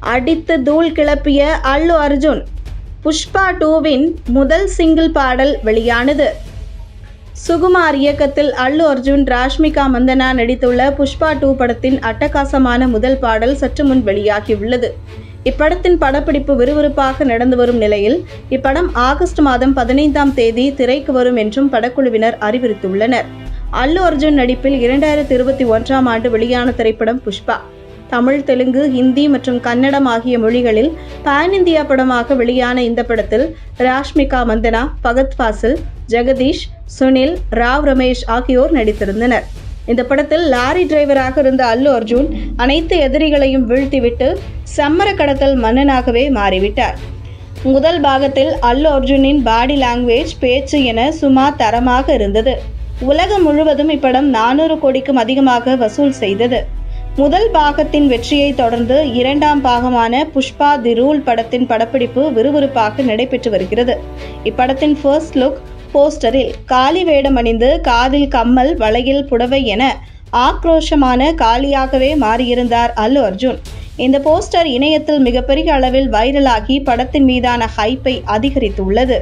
அடித்து தூள் கிளப்பிய அல்லு அர்ஜுன் புஷ்பா டூவின் முதல் சிங்கிள் பாடல் வெளியானது. சுகுமார் இயக்கத்தில் அல்லு அர்ஜுன் ராஷ்மிகா மந்தனா நடித்துள்ள புஷ்பா டூ படத்தின் அட்டகாசமான முதல் பாடல் சற்று முன் வெளியாகியுள்ளது. இப்படத்தின் படப்பிடிப்பு விறுவிறுப்பாக நடந்து வரும் நிலையில் இப்படம் ஆகஸ்ட் மாதம் பதினைந்தாம் தேதி திரைக்கு வரும் என்றும் படக்குழுவினர் அறிவித்துள்ளனர் அல்லு அர்ஜுன் நடிப்பில் இரண்டாயிரத்தி இருபத்தி ஒன்றாம் ஆண்டு வெளியான திரைப்படம் புஷ்பா. தமிழ் தெலுங்கு ஹிந்தி மற்றும் கன்னடம் ஆகிய மொழிகளில் பான் இந்தியா படமாக வெளியான இந்த படத்தில் ராஷ்மிகா மந்தனா பகத் ஃபாசில் ஜெகதீஷ் சுனில் ராவ் ரமேஷ் ஆகியோர் நடித்திருந்தனர். இந்த படத்தில் லாரி டிரைவராக இருந்த அல்லு அர்ஜுன் அனைத்து எதிரிகளையும் வீழ்த்திவிட்டு சம்மர கடத்தல் மன்னனாகவே மாறிவிட்டார். முதல் பாகத்தில் அல்லு அர்ஜுனின் பாடி லாங்குவேஜ் பேச்சு என சுமா தரமாக இருந்தது. உலகம் முழுவதும் இப்படம் நானூறு கோடிக்கும் அதிகமாக வசூல் செய்தது. முதல் பாகத்தின் வெற்றியை தொடர்ந்து இரண்டாம் பாகமான புஷ்பா தி ரூல் படத்தின் படப்பிடிப்பு விறுவிறுப்பாக நடைபெற்று வருகிறது. இப்படத்தின் ஃபர்ஸ்ட் லுக் போஸ்டரில் காளி வேடம் அணிந்து காதில் கம்மல் வளையில் புடவை என ஆக்ரோஷமான காலியாகவே மாறியிருந்தார் அல்லு அர்ஜுன். இந்த போஸ்டர் இணையத்தில் மிகப்பெரிய அளவில் வைரலாகி படத்தின் மீதான ஹைப்பை அதிகரித்துள்ளது.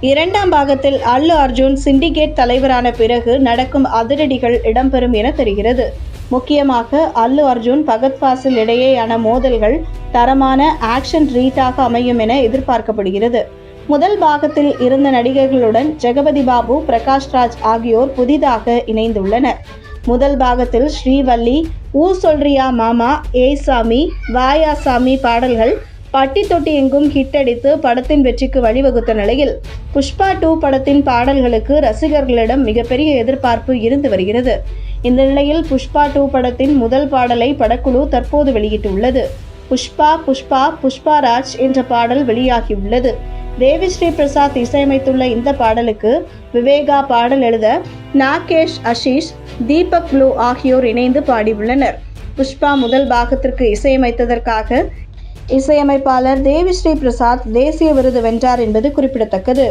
இரண்டாம் பாகத்தில் அல்லு அர்ஜுன் சிண்டிகேட் தலைவரான பிறகு நடக்கும் அதிரடிகள் இடம்பெறும் என தெரிகிறது. முக்கியமாக அல்லு அர்ஜுன் பகத் ஃபாசில் இடையேயான மோதல்கள் தரமான ஆக்ஷன் ரீட்டாக அமையும் என எதிர்பார்க்கப்படுகிறது. முதல் பாகத்தில் இருந்த நடிகர்களுடன் ஜெகபதி பாபு பிரகாஷ் ராஜ் ஆகியோர் புதிதாக இணைந்துள்ளனர். முதல் பாகத்தில் ஸ்ரீவல்லி ஊ சொல்றியா மாமா ஏசாமி வாயாசாமி பாடல்கள் பட்டி தொட்டி எங்கும் ஹிட் அடித்து படத்தின் வெற்றிக்கு வழிவகுத்த நிலையில் புஷ்பா டூ படத்தின் பாடல்களுக்கு ரசிகர்களிடம் மிகப்பெரிய எதிர்பார்ப்பு இருந்து வருகிறது. இந்த நிலையில் புஷ்பா டூ படத்தின் முதல் பாடலை படக்குழு தற்போது வெளியிட்டுள்ளது. புஷ்பா புஷ்பா புஷ்பா ராஜ் என்ற பாடல் வெளியாகியுள்ளது. தேவிஸ்ரீ பிரசாத் இசையமைத்துள்ள இந்த பாடலுக்கு விவேகா பாடல் எழுத நாகேஷ் அஷீஷ் தீபக் ப்ளூ ஆகியோர் இணைந்து பாடியுள்ளனர். புஷ்பா முதல் பாகத்திற்கு இசையமைத்ததற்காக இசையமைப்பாளர் தேவிஸ்ரீ பிரசாத் தேசிய விருது வென்றார் என்பது குறிப்பிடத்தக்கது.